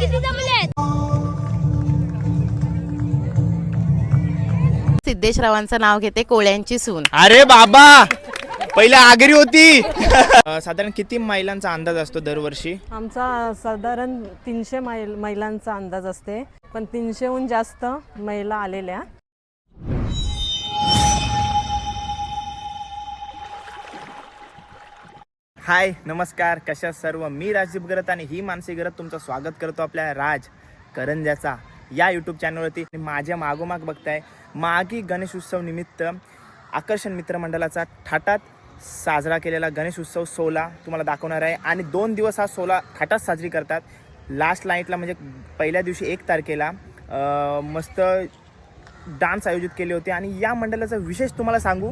किती जमलेत? सिद्धेशरावांचं नाव घेते कोळ्यांची सून. अरे बाबा! पहिला आगरी होती. साधारण किती महिलांचा अंदाज असतो दरवर्षी? आमचा साधारण तीनशे मैल महिलांचा अंदाज असते. पण तीनशेहून जास्त महिला आलेल्या. हाय नमस्कार कशा सर्व? मी राजदीप गरत आणि ही मानसी गरत तुमचं स्वागत करतो आपल्या राज करंजाचा या यूट्यूब चॅनलवरती माझ्या मागोमाग बघताय मागी गणेश उत्सव निमित्त आकर्षण मित्रमंडळाचा थाटात साजरा केलेला गणेश उत्सव सोला तुम्हाला दाखवणार आहे. आणि दोन दिवस हा सोला थाटात साजरी करतात. लास्ट नाईटला म्हणजे पहिल्या दिवशी एक तारखेला मस्त डान्स आयोजित केले होते. आणि या मंडळाचा विशेष तुम्हाला सांगू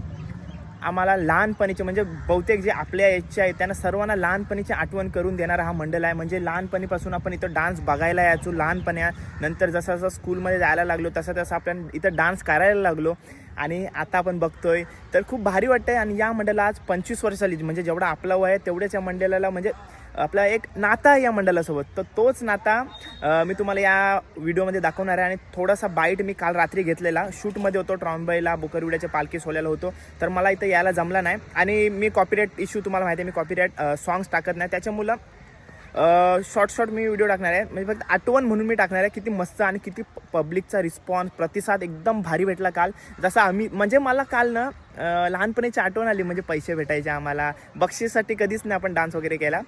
आम्हाला लहानपणीचे म्हणजे बहुतेक जे आपल्या एजचे आहेत त्यांना सर्वांना लहानपणीची आठवण करून देणारा हा मंडळ आहे. म्हणजे लहानपणीपासून आपण इथं डान्स बघायला यायचो. लहानपण्या नंतर जसं जसं स्कूलमध्ये जायला लागलो तसं तसं आपण इथं डान्स करायला लागलो. आणि आता आपण बघतोय तर खूप भारी वाटतंय. आणि या मंडळाला आज पंचवीस वर्ष झाली. म्हणजे जेवढा आपला वय आहे तेवढ्याच या मंडळाला म्हणजे आपला एक नाता आहे या मंडळासोबत. तर तोच नाता मी तुम्हाला या व्हिडिओमध्ये दाखवणार आहे. आणि थोडासा बाईट मी काल रात्री घेतलेला. शूटमध्ये होतो ट्रॉम्बाईला बुकरविड्याच्या पालखी सोल्याला होतो. तर मला इथं यायला जमला नाही. आणि मी कॉपीराईट इश्यू तुम्हाला माहिती आहे मी कॉपीराईट सॉंग्स टाकत नाही. त्याच्यामुळं शॉर्ट शॉर्ट मी व्हिडिओ टाकणार आहे. म्हणजे फक्त आठवण म्हणून मी टाकणार आहे. किती मस्त आणि किती पब्लिकचा रिस्पॉन्स प्रतिसाद एकदम भारी भेटला काल. जसं आम्ही म्हणजे मला काल ना लहानपणीची आठवण आली. म्हणजे पैसे भेटायचे आम्हाला. बक्षीससाठी कधीच नाही आपण डान्स वगैरे केला.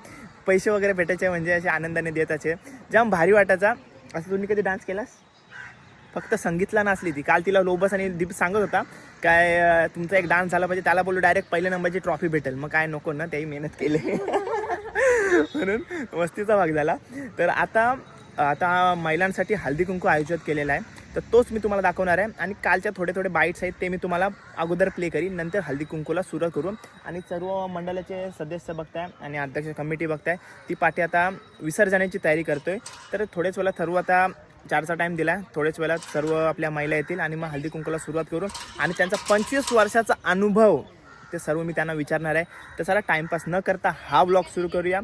पैसे वगैरे भेटायचे म्हणजे असे आनंदाने देताचे. जाम भारी वाटायचा. असं तुम्ही कधी डान्स केलास? फक्त संगीतला नाचली ती. काल तिला लोबस आणि दीप सांगत होता. काय तुमचा एक डान्स झाला पाहिजे त्याला बोललो डायरेक्ट पहिल्या नंबरची ट्रॉफी भेटेल. मग काय नको ना त्याही मेहनत केली. म्हणून मस्तीचा भाग झाला. तर आता आता महिलांसाठी हळदी कुंकू आयोजित केलेला आहे. तर तोच मी तुम्हाला दाखवणार आहे. आणि कालच्या थोडे थोडे बाईट्स आहेत ते मी तुम्हाला अगोदर प्ले करीन. नंतर हल्दी कुंकूला सुरू करू आणि सर्व मंडळाचे सदस्य बघताय आणि अध्यक्ष कमिटी बघताय ती पाठी आता विसर्जनाची तयारी करतोय. तर थोडेच वेळा सर्व आता चारचा टाईम दिला थोड्याच वेळात सर्व आपल्या महिला येतील आणि मग हल्दी कुंकूला सुरुवात करू आणि त्यांचा पंचवीस वर्षाचा अनुभव ते सर्व मी त्यांना विचारणार आहे. तर चला टाइमपास न करता हा ब्लॉग सुरू करूया.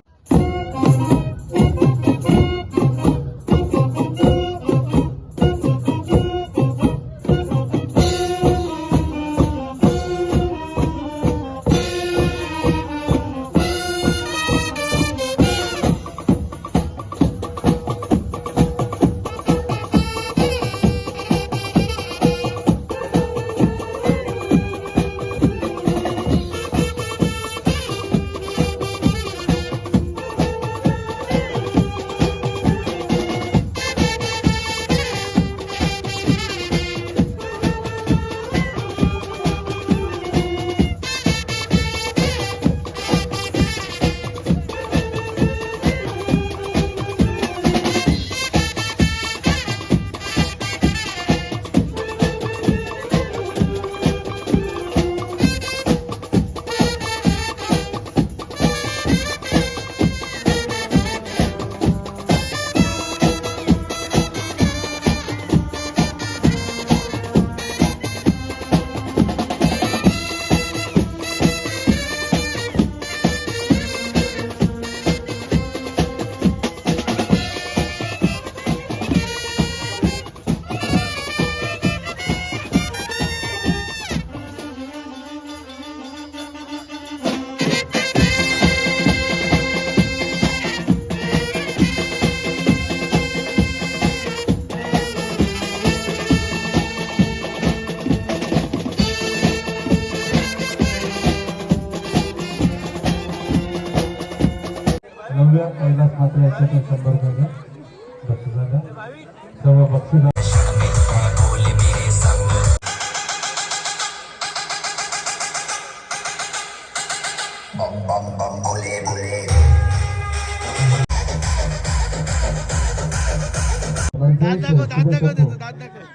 बक्षीस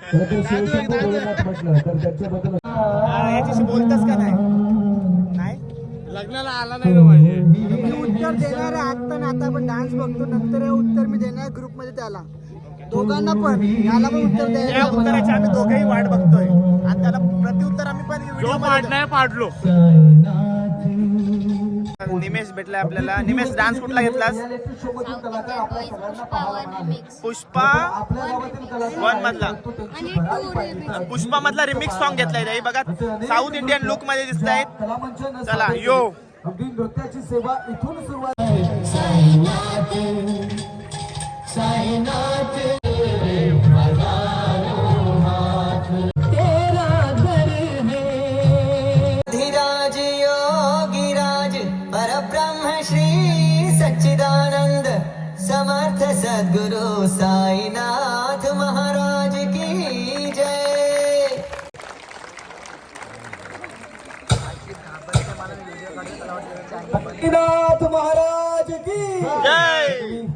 तर त्याच्याबद्दल याला पण उत्तर उत्तराची आम्ही दोघेही वाट बघतोय. आणि त्याला प्रत्युत्तर आम्ही पण जो व्हिडिओ पाडलाय पाडलो. निमेश भेटलाय आपल्याला. निमेश डान्स कुठला घेतलास? पुष्पा? वन मधला. पुष्पा मधला रिमिक्स सॉन्ग घेतलाय हे बघा साऊथ इंडियन लुकमध्ये दिसत आहेत चला यो अगदी नृत्याची सेवा इथून सुरुवात. सद्गुरु साईनाथ महाराज की जय। नाथ महाराज की जय।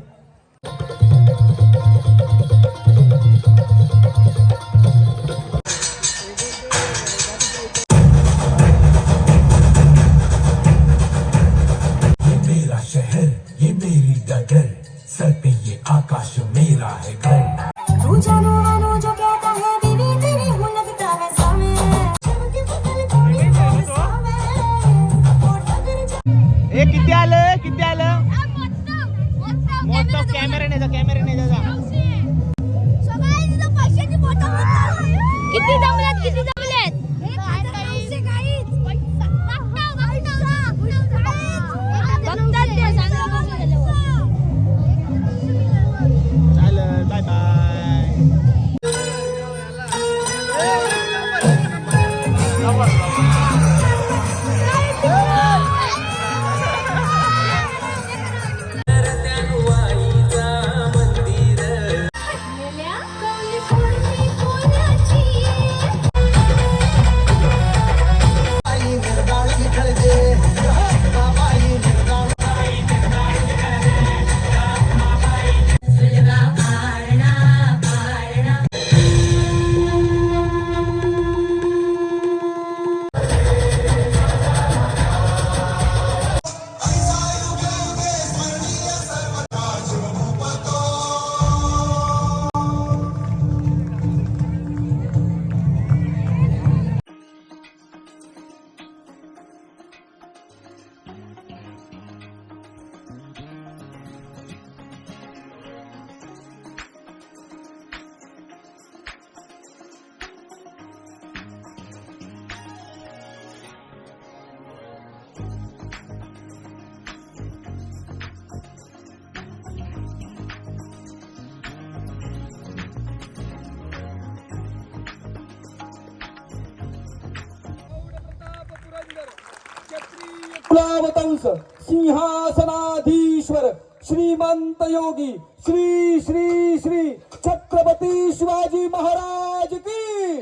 कुलावतंस सिंहासनाधीश्वर श्रीमंत योगी श्री श्री श्री छत्रपती शिवाजी महाराज की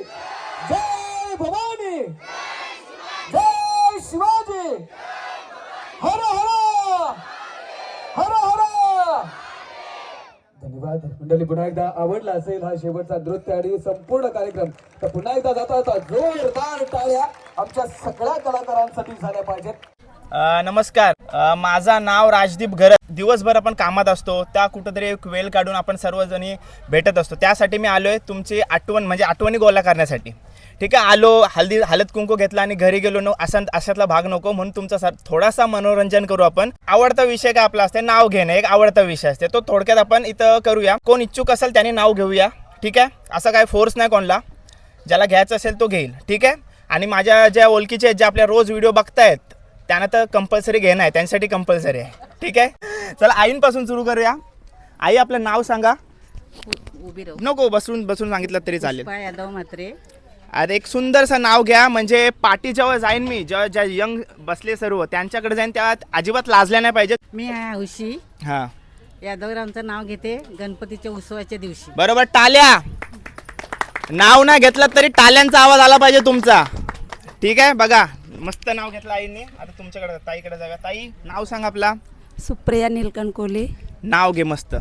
जय भवानी। जय शिवाजी। हर हर। हर हर। धन्यवाद. मंडळी पुन्हा एकदा आवडला असेल हा शेवटचा नृत्य आणि संपूर्ण कार्यक्रम तर पुन्हा एकदा जाता जाता जोरदार टाळ्या आमच्या सगळ्या कलाकारांसाठी झाल्या पाहिजेत. नमस्कार. माझा माझं नाव राजदीप घरत. दिवसभर आपण कामात असतो. त्या कुठंतरी एक वेळ काढून आपण सर्वजणी भेटत असतो. त्यासाठी मी आलोय तुमची आठवण म्हणजे आठवणी गोळा करण्यासाठी. ठीक आहे? आलो हल्दी हळद कुंकू घेतला आणि घरी गेलो नो असा अशातला भाग नको. म्हणून तुमचा सर थोडासा मनोरंजन करू आपण. आवडता विषय काय आपला असते नाव घेणं. एक आवडता विषय असते तो थोडक्यात आपण इथं करूया. कोण इच्छुक असेल त्याने नाव घेऊया. ठीक आहे? असा काय फोर्स नाही कोणला. ज्याला घ्यायचं असेल तो घेईल. ठीक आहे? आणि माझ्या ज्या ओळखीचे आहेत, जे आपल्या रोज व्हिडिओ बघतायत त्यांना तर कंपल्सरी घेणं आहे त्यांच्यासाठी कंपल्सरी आहे. ठीक आहे? चला आईंपासून सुरू करूया. आई आपलं नाव सांगा. उभी राहू. नको बसून बसून सांगितलं तरी चालेल. पुष्पा यादव म्हात्रे. अरे एक सुंदरसं नाव घ्या म्हणजे पाठी जेव्हा जाईन मी. जेव्हा ज्या यंग बसले सर्व त्यांच्याकडे जाईन त्या अजिबात लाजल्या नाही पाहिजेत. मी आहे हौशी. हां. यादवरावचं नाव घेते गणपतीच्या उत्सवाच्या दिवशी. बरोबर टाल्या. नाव नाही घेतलं तरी टाल्यांचा आवाज आला पाहिजे तुमचा. ठीक आहे? बघा मस्त नाव घेतलं आईने. आता तुमच्याकडे ताईकडे जाऊया. ताई नाव सांग आपला. सुप्रिया नीलकंठ कोहली नाव घे मस्त.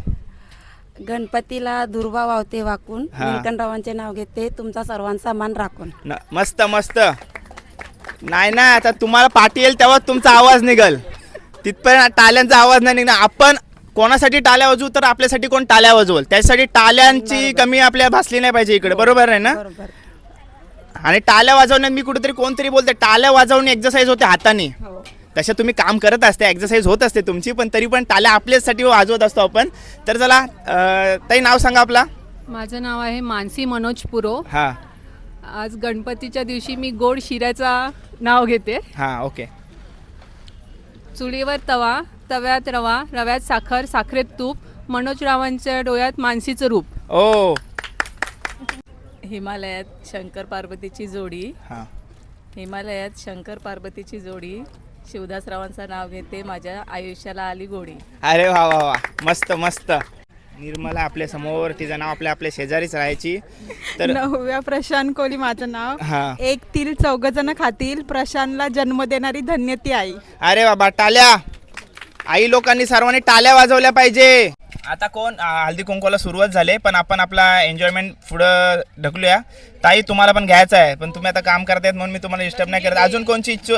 गणपतीला दुर्वा वावते वाकून. हा. नीलकंठरावांचे नाव घेते. तुमचा सर्वांचा मान राखून. न- मस्त मस्त. नाही ना आता तुम्हाला पाठी येईल तेव्हा तुमचा आवाज निघल. तिथपर्यंत टाल्यांचा आवाज नाही निघणार. आपण कोणासाठी टाल्या वाजवू तर आपल्यासाठी कोण टाल्या वाजवल. त्यासाठी टाल्यांची कमी आपल्या भासली नाही पाहिजे इकडे. बरोबर आहे ना? बरोबर. आणि टाल्या वाजवण्यात मी कुठेतरी कोणतरी बोलते टाल्या वाजवणे एक्सरसाइज होते हाताने. तशा तुम्ही काम करत असते एक्सरसाइज होत असते तुमची पण तरी पण टाल्या आपल्यासाठी वाजवत असतो आपण. तर चला ताई नाव सांगा आपला. माझं नाव आहे मानसी मनोज पुरो. हां. आज गणपतीच्या दिवशी मी गोड शिऱ्याचा नाव घेते. हां ओके. चुलीवर तवा तव्यात रवा रव्यात साखर साखरेत तूप मनोजरावांच्या डोळ्यात मानसीचं रूप. ओ हिमालयात शंकर पार्वतीची जोडी. हां. हिमालयात शंकर पार्वतीची जोडी. शिवदासरावांचं नाव घेते माझ्या आयुष्याला आली गोडी. अरे वा वा वा. मस्त मस्त. निर्मला आपल्यासमोर तिचं नाव आपल्या आपल्या शेजारीच राहायची. तर नवव्या प्रशांत कोहली माझं नाव. हां. एक तील चौघ जण खातील. प्रशांतला जन्म देणारी धन्य ती आई. अरे बाबा टाल्या. आई लोकांनी सर्वांनी टाल्या वाजवल्या पाहिजे. आता कोण हल्दी कुंकवाला सुरुवात झाली पण आपण आपला एन्जॉयमेंट पुढं ढकलूया. ताई तुम्हाला पण घ्यायचं आहे पण तुम्ही आता काम करतायत म्हणून मी तुम्हाला डिस्टर्ब नाही करत. अजून कोणची इच्छू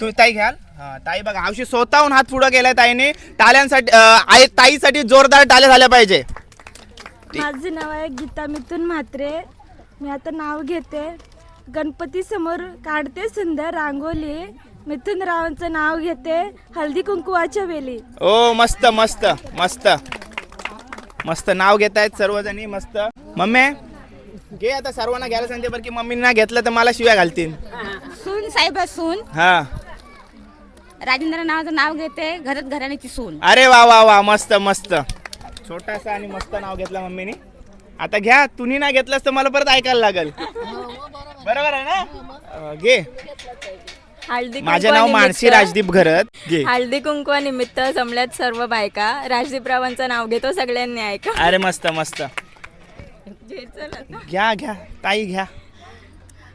तू ताई घ्याल? हा ताई बघा हवशी स्वतःहून हात पुढं गेलाय ताईने. टाल्यांसाठी अ, आई ताईसाठी जोरदार टाल्या झाल्या पाहिजे. माझे नाव आहे गीता मिथुन म्हात्रे. मी आता नाव घेते. गणपती समोर काढते सुंदर रांगोली मिथुन रावांचं नाव घेते हळदी कुंकुवाच्या वेली. ओ मस्त मस्त मस्त. मस्त नाव घेत आहेत सर्वजणी मस्त. मम्मी घे आता सर्वांना घ्यायला सांगते बरं की मम्मींना घेतलं तर मला शिव्या घालतील. सून साहेब सून. हा. राजेंद्र नावाचं नाव घेते घरात घराण्याची सून. अरे वा वा वा मस्त मस्त. छोटासा आणि मस्त नाव घेतलं मम्मीने. आता घ्या तुम्ही ना घेतलंस तर मला परत ऐकायला लागेल. बरोबर आहे ना? अं, घे. हळदी माझे नाव मानसी राजदीप घरत. घे. हळदी कुंकुवानिमित्त जमल्यात सर्व बायका. राजदीपरावांचं नाव घेतो सगळ्यांनी ऐका. अरे मस्त मस्त. घ्या घ्या. ताई घ्या.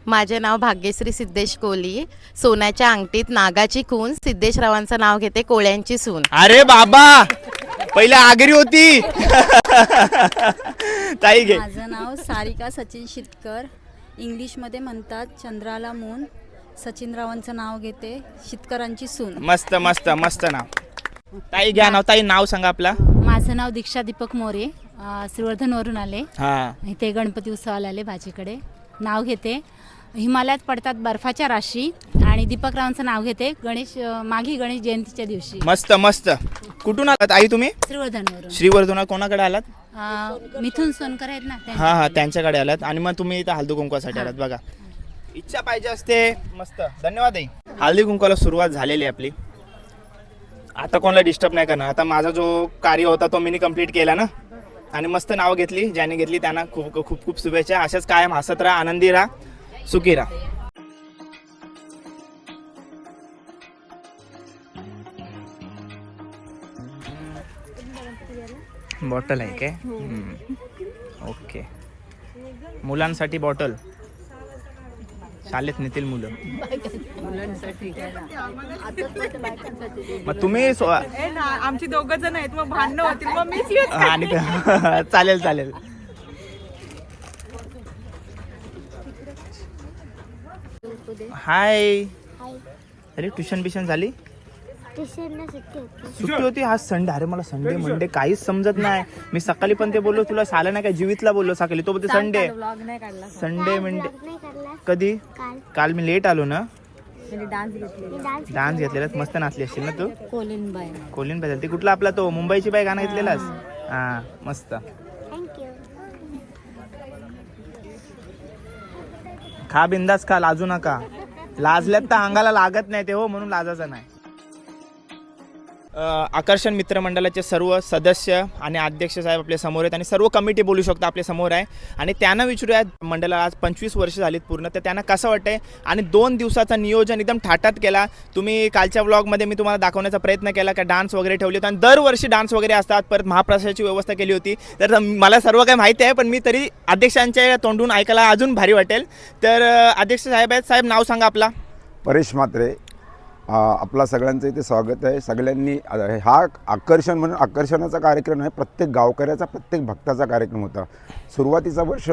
माझे नाव भाग्यश्री सिद्धेश कोहली सोन्याच्या अंगठीत नागाची खून. सिद्धेशरावांचं नाव घेते कोळ्यांची सून. अरे बाबा! पहिले आगरी होती. ताई घे. माझं नाव सारिका सचिन शितकर. इंग्लिशमध्ये म्हणतात चंद्राला मून सचिन रावांचं नाव घेते शितकरांची सून. मस्त मस्त मस्त नाव. ताई घ्या नाव ताई नाव सांगा आपला. माझं नाव दीक्षा दीपक मोरे श्रीवर्धनवरून आले. हा. इथे गणपती उत्सवाला आले भाजीकडे. नाव घेते हिमालयात पडतात बर्फाच्या राशी आणि दीपकरावांचं नाव घेते गणेश अं, माघी गणेश जयंतीच्या दिवशी. मस्त मस्त. कुठून आलात आई तुम्ही? श्रीवर्धनवरून श्रीवर्धना कोणाकडे आलात? अं, मिथुन सोनकर आहेत ना त्यांच्या- हा हा त्यांच्याकडे. आलात. आणि मग तुम्ही इथं हळदी कुंकवासाठी आलात बघा. इच्छा पाहिजे असते. मस्त. धन्यवाद आई. हळदी सुरुवात झालेली आहे आपली. आता कोणाला डिस्टर्ब नाही करणार. आता माझा जो कार्य होता तो मी कंप्लीट केला ना. आणि मस्त नाव घेतली ज्याने घेतली त्यांना खूप खूप खूप शुभेच्छा. अशाच कायम हसत राहा आनंदी राहा सुखी राहा. बॉटल आहे काय? हम्म. ओके मुलांसाठी बॉटल शाळेत नेतील मुलं. मग तुम्ही आमची दोघं जण आहेत मग भांडणं होतील. मग मीच आणि चालेल चालेल. हाय अरे ट्युशन बिशन झाली? सुट्टी होती आज संडे अरे मला संडे मंडे काहीच समजत नाही. मी सकाळी पण ते बोललो तुला साला नाही काय जीवितला बोललो सकाळी. तो बोलते संडे संडे मंडे कधी? काल मी लेट आलो ना. डान्स घेतलेला. मस्त नाचली असशील ना तू? कोलिन पाहिजे ती कुठला आपला तो? मुंबईची बाई गाणं घेतलेलास? हा. मस्त. खा बिंदास खा लाजू नका. लाजल्यात तर अंगाला लागत नाही ते हो म्हणून लाजायचं नाही. आकर्षण मित्रमंडळाचे सर्व सदस्य आणि अध्यक्ष साहेब आपल्यासमोर आहेत आणि सर्व कमिटी बोलू शकतो आपल्यासमोर आहे. आणि त्यांना विचारूया मंडळाला आज पंचवीस वर्ष झालीत पूर्ण तर त्यांना कसं वाटतंय? आणि दोन दिवसाचं नियोजन एकदम थाटात केला. तुम्ही कालच्या व्लॉगमध्ये मी तुम्हाला दाखवण्याचा प्रयत्न केला का डान्स वगैरे ठेवले होते. आणि दरवर्षी डान्स वगैरे असतात परत महाप्रसादाची व्यवस्था केली होती. तर मला सर्व काही माहिती आहे पण मी तरी अध्यक्षांच्या तोंडून ऐकायला अजून भारी वाटेल. तर अध्यक्ष साहेब आहेत. साहेब नाव सांगा आपला. परेश मात्रे आपला सगळ्यांचं इथे स्वागत आहे. सगळ्यांनी हा आकर्षण म्हणून आकर्षणाचा कार्यक्रम आहे. प्रत्येक गावकऱ्याचा प्रत्येक भक्ताचा कार्यक्रम होता. सुरुवातीचा वर्ष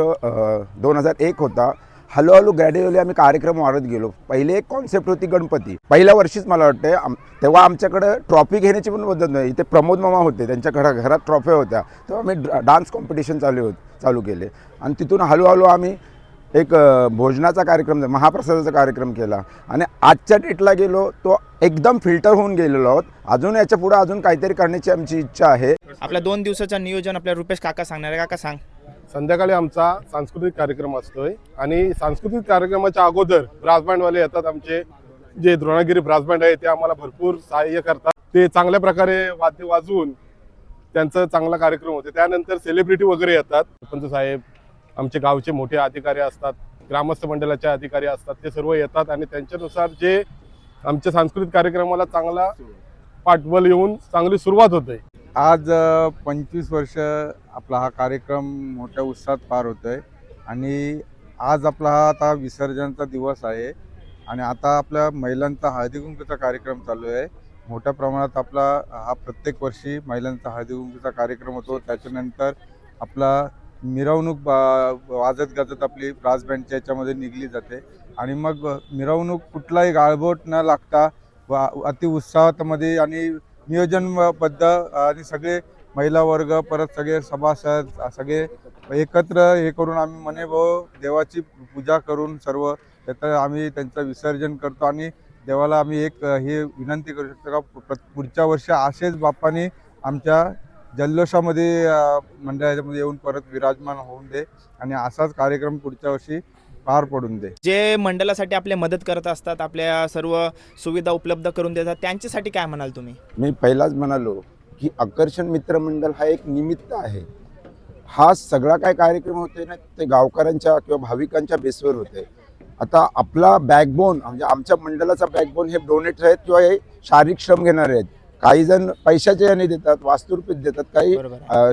दोन हजार एक होता. हळूहळू ग्रॅड्युअली आम्ही कार्यक्रम वाढत गेलो. पहिले एक कॉन्सेप्ट होती गणपती. पहिल्या वर्षीच मला वाटते आम तेव्हा आमच्याकडं ट्रॉफी घेण्याची पण पद्धत नाही इथे प्रमोद मामा होते त्यांच्या घरा घरात ट्रॉफ्या होत्या. तेव्हा आम्ही डान्स कॉम्पिटिशन चालू होत चालू केले. आणि तिथून हळूहळू आम्ही एक भोजनाचा कार्यक्रम महाप्रसादाचा कार्यक्रम केला. आणि आजच्या डेटला गेलो तो एकदम फिल्टर होऊन गेलेलो आहोत. अजून याच्यापुढे अजून काहीतरी करण्याची आमची इच्छा आहे. आपल्या दोन दिवसाचं नियोजन आपल्या रुपेश काका सांगणार आहे. काका सांग. संध्याकाळी आमचा सांस्कृतिक कार्यक्रम असतोय. आणि सांस्कृतिक कार्यक्रमाच्या अगोदर ब्रास बँडवाले येतात आमचे. जे द्रोणागिरी ब्रास बँड आहे ते आम्हाला भरपूर सहाय्य करतात. ते चांगल्या प्रकारे वाद्य वाजवून त्यांचा चांगला कार्यक्रम होते. त्यानंतर सेलिब्रिटी वगैरे येतात. सरपंच साहेब आमचे गावचे मोठे अधिकारी असतात ग्रामस्थ मंडळाचे अधिकारी असतात ते सर्व येतात आणि त्यांच्यानुसार जे आमच्या सांस्कृतिक कार्यक्रमाला चांगला पाठबल येऊन चांगली सुरुवात होते. आज पंचवीस वर्ष आपला हा कार्यक्रम मोठ्या उत्साहात पार होतो आहे आणि आज आपला हा आता विसर्जनचा दिवस आहे आणि आता आपल्या महिलांचा हळदीकुंकूचा कार्यक्रम चालू आहे. मोठ्या प्रमाणात आपला हा प्रत्येक वर्षी महिलांचा हळदीकुंकूचा कार्यक्रम होतो. त्याच्यानंतर आपला मिरवणूक वाजत गाजत आपली ब्रास बँडच्या याच्यामध्ये निघली जाते. आणि मग मिरवणूक कुठलाही गाळबोट न लागता वा अति उत्साहामध्ये आणि नियोजनबद्ध आणि सगळे महिला वर्ग परत सगळे सभासद सगळे एकत्र हे करून आम्ही म्हणे भाऊ देवाची पूजा करून सर्व त्याचं आम्ही त्यांचं विसर्जन करतो आणि देवाला आम्ही एक हे विनंती करू शकतो का पुढच्या वर्षी असेच बाप्पाने आमच्या जल्लोषामध्ये मंडळाच्यामध्ये येऊन परत विराजमान होऊन दे आणि असाच कार्यक्रम पुढच्या वर्षी पार पडून दे. जे मंडळासाठी आपल्या मदत करत असतात आपल्या सर्व सुविधा उपलब्ध करून देतात त्यांच्यासाठी काय म्हणाल तुम्ही? मी पहिलाच म्हणालो की आकर्षण मित्रमंडळ हा एक निमित्त आहे. हा सगळा काय कार्यक्रम होते ना ते गावकऱ्यांच्या किंवा भाविकांच्या बेसवर होते आता आपला बॅकबोन म्हणजे आमच्या मंडळाचा बॅकबोन हे डोनेटर आहेत किंवा हे शारीरिक श्रम घेणारे आहेत. काही जण पैशाच्या याने देतात वास्तुरूपीत देतात काही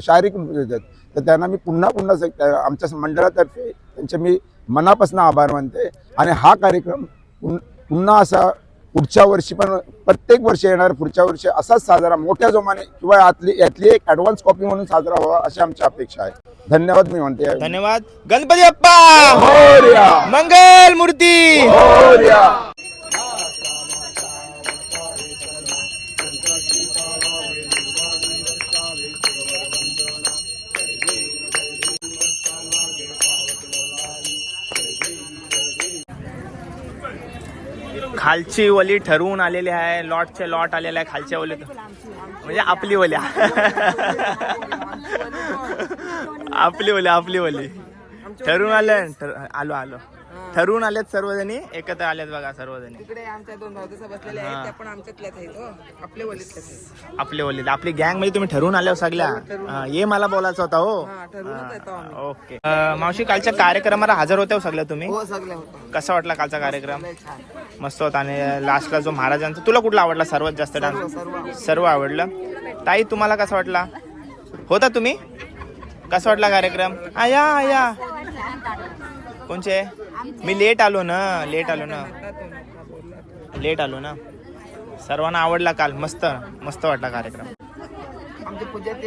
शारीरिक रूपी देतात. तर त्यांना मी पुन्हा पुन्हा आमच्या मंडळातर्फे त्यांचे मी मनापासून आभार मानते. आणि हा कार्यक्रम पुन- पुन्हा असा पुढच्या वर्षी पण प्रत्येक वर्षी येणार पुढच्या वर्षी असाच साजरा मोठ्या जोमाने किंवा यातली यातली एक ॲडव्हान्स कॉपी म्हणून साजरा व्हावा अशी आमची अपेक्षा आहे. धन्यवाद मी म्हणते. धन्यवाद. गणपती बाप्पा! मोरया! मंगल मूर्ती! खालची वली ठरवून आलेली आहे. लॉटचे लॉट आलेले आहे खालच्या वली म्हणजे आपली वली. आपली वली आपली वली. ठरवून आले ठर- आलो आलो. ठरवून आलेत सर्वजणी एकत्र आलेत बघा सर्वजणी. तिकडे आमच्या दोन भाऊ बसलेल्या आहेत, आहेत त्या पण आमच्यातल्याच आहेत हो. आपले वलीतल्याच आपले वली आपली गँगमध्ये तुम्ही ठरवून आले हो सगळ्या. हा, ये मला बोलायचं होता हो. हा, ओके. अं, मावशी कालच्या कार्यक्रमाला हजर होते हो सगळ्या तुम्ही? हो सगळे होते. कसा वाटला कालचा कार्यक्रम? मस्त होता आणि लास्टला जो महाराजांचा तुला कुठला आवडला सर्वात जास्त डान्स सर्व आवडलं. ताई तुम्हाला कसा वाटला? होता तुम्ही? कसा वाटला कार्यक्रम? आया आया. कोणचे? मी लेट आलो ना लेट आलो ना. लेट आलो ना. सर्वांना आवडला काल मस्त मस्त वाटला कार्यक्रम.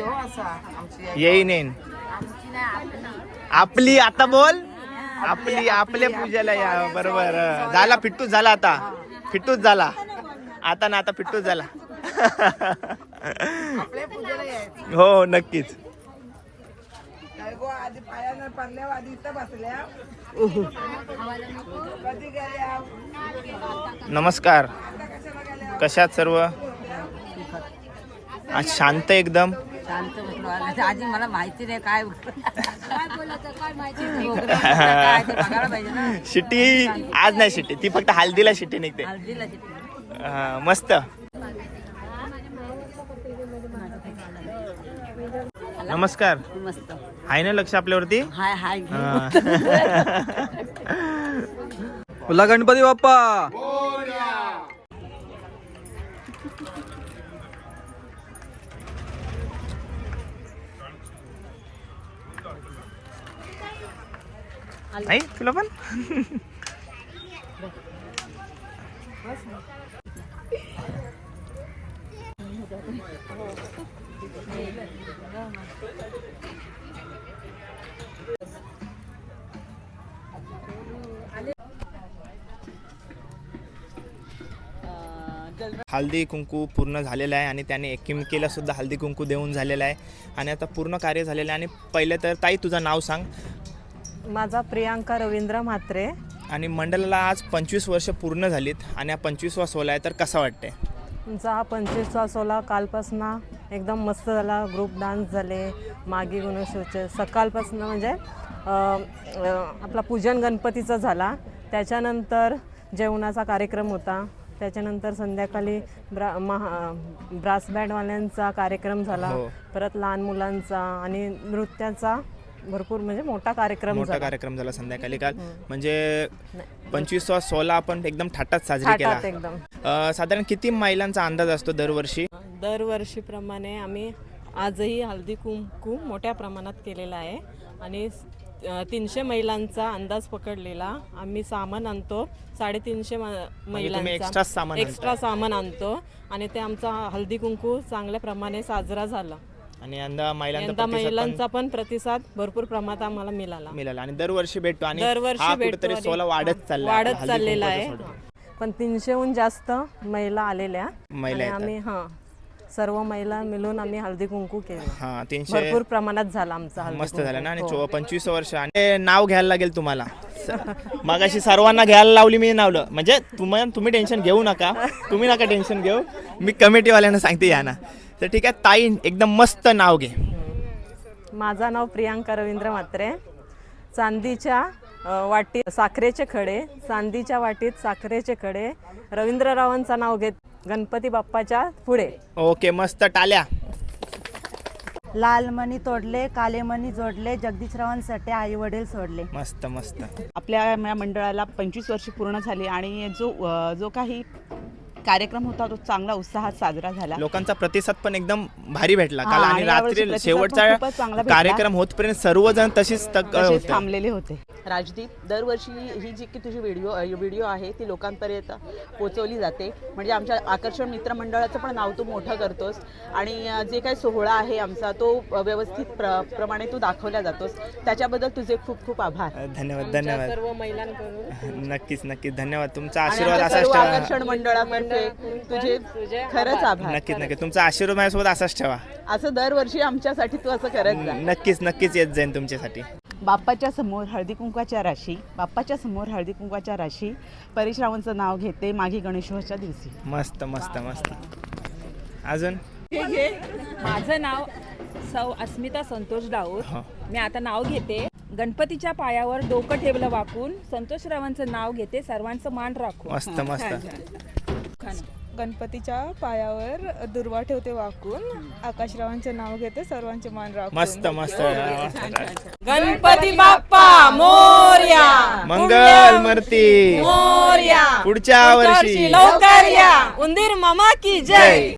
हो येईन येईन. आपली आता बोल. आपली आपल्या पूजेला या बरोबर. झाला फिट्टूच झाला आता. फिट्टूच झाला. आता ना आता फिट्टूच झाला. यायचं. हो नक्कीच. नमस्कार. कशात सर्व? आज शांत एकदम. शांत आजी मला माहिती नाही काय शिट्टी आज नाही शिट्टी ती फक्त हल्दीला शिट्टी निघते. हळदीला हा, मस्त. नमस्कार. मस्त. आहे ना लक्ष आपल्यावरती? हाय हाय. बोला गणपती बाप्पा. नाही तुला पण? हल्दी कुंकू पूर्ण झालेलं आहे आणि त्याने एकिमकेला सुद्धा हल्दी कुंकू देऊन झालेलं आहे. आणि आता पूर्ण कार्य झालेलं आहे आणि पहिले तर ताई तुझं नाव सांग. माझा प्रियांका रवींद्र म्हात्रे. आणि मंडळाला आज पंचवीस वर्ष पूर्ण झालीत आणि हा पंचवीसवा सोहळा आहे तर कसा वाटते तुमचा हा पंचवीसवा सोला कालपासून एकदम मस्त झाला. ग्रुप डान्स झाले मागी गणेशोत्सव सकाळपासून म्हणजे आपला पूजन गणपतीचा झाला. त्याच्यानंतर जेवणाचा कार्यक्रम होता. त्याच्यानंतर संध्याकाळी ब्रा महा ब्रास बँडवाल्यांचा कार्यक्रम झाला. हो. परत लहान मुलांचा आणि नृत्याचा भरपूर म्हणजे मोठा कार्यक्रम मोठा कार्यक्रम झाला संध्याकाळी काल. म्हणजे पंचवीसवा सोहळा आपण एकदम थाटात साजरी केला. एकदम. साधारण किती महिलांचा अंदाज असतो दरवर्षी? दरवर्षीप्रमाणे आम्ही आजही हळदी कुंकू मोठ्या प्रमाणात केलेला आहे. आणि तीनशे महिलांचा अंदाज पकडलेला. आम्ही सामान आणतो. साडेतीनशे महिलांचा. सामान एक्स्ट्रा सामान आणतो. आणि ते आमचा हळदी कुंकू चांगल्या प्रमाणे साजरा झाला. आणि यंदा महिलांचा पण महिलांचा पण प्रतिसाद भरपूर प्रमाणात आम्हाला मिळाला. मिळाला. आणि दरवर्षी भेटतो आणि दरवर्षी भेटतो सोहळा वाढत चालला वाढत चाललेला आहे. पण तीनशेहून जास्त महिला आलेल्या. महिला. आम्ही हां सर्व महिला मिळून आम्ही हळदी कुंकू केलं. हा तीनशे भरपूर प्रमाणात झाला आमचा हळदी मस्त. झालं ना आणि. चो- पंचवीस वर्ष आणि ते नाव घ्यायला लागेल तुम्हाला. मगाशी सर्वांना घ्यायला लावली मी नावलं. म्हणजे तुम्हाला तुम्ही टेन्शन घेऊ नका. तुम्ही नका टेन्शन घेऊ. मी कमिटीवाल्यांना सांगते या ना तर ठीक आहे ताई एकदम मस्त नाव घे. माझं नाव प्रियांका रवींद्र म्हात्रे. चांदीच्या अ, वाटीत साखरेचे खडे चांदीच्या वाटीत साखरेचे खडे. रवींद्ररावांचं नाव घेत गणपती बाप्पाच्या पुढे. ओके मस्त टाल्या. लाल मणी तोडले काले मणी जोडले जगदीशरावांसाठी आई वडील सोडले. मस्त मस्त. आपल्या या मंडळाला पंचवीस वर्ष पूर्ण झाली आणि जो जो काही कार्यक्रम होता तो चांगला उत्साहात साजरा झाला. लोकांचा प्रतिसाद पण एकदम भारी भेटला. काल आणि रात्री शेवटचा. कार्यक्रम होतपर्यंत सर्वजण तशीच तक तसेच होते. थांबलेले होते. राजदीप दरवर्षी ही जी की तुझी व्हिडिओ व्हिडिओ आहे ती लोकांपर्यंत पोचवली जाते. म्हणजे आमच्या आकर्षण मित्रमंडळाचं पण नाव तू मोठं करतोस. आणि जे काही सोहळा आहे आमचा तो व्यवस्थित प्र प्रमाणे तू दाखवला जातोस. त्याच्याबद्दल तुझे खूप खूप आभार. धन्यवाद धन्यवाद. सर्व महिलांकडून. नक्कीच नक्कीच. धन्यवाद. तुमचा आशीर्वाद ठेवा आकर्षण मंडळातर्फे तुझे खरंच आभार. नक्कीच नक्कीच. तुमचा आशीर्वाद माझ्यासोबत असाच ठेवा. असं दरवर्षी आमच्यासाठी तू असं करत जा. नक्कीच नक्कीच येत जाईन तुमच्यासाठी. बाप्पाच्या समोर हळदी कुंकवाच्या राशी. बाप्पाच्या समोर हळदी कुंकवाच्या राशी. परेशरावांचं नाव घेते मागी गणेशोत्सवाच्या दिवशी. मस्त मस्त मस्त. अजून? माझं नाव सौ अस्मिता संतोष डाऊर. हो. मी आता नाव घेते. गणपतीच्या पायावर डोकं ठेवलं वाकून संतोषरावांचं नाव घेते. सर्वांचं मान राखून. मस्त मस्त. गणपतीच्या पायावर दुर्वा ठेवते वाकून. आकाशरावांचे नाव घेते सर्वांचे मान राखून. मस्त मस्त. गणपती बाप्पा मोर्या. मंगल मूर्ती. मोर्या. पुढच्या वर्षी. लवकर या. उंदीर मामा की जय.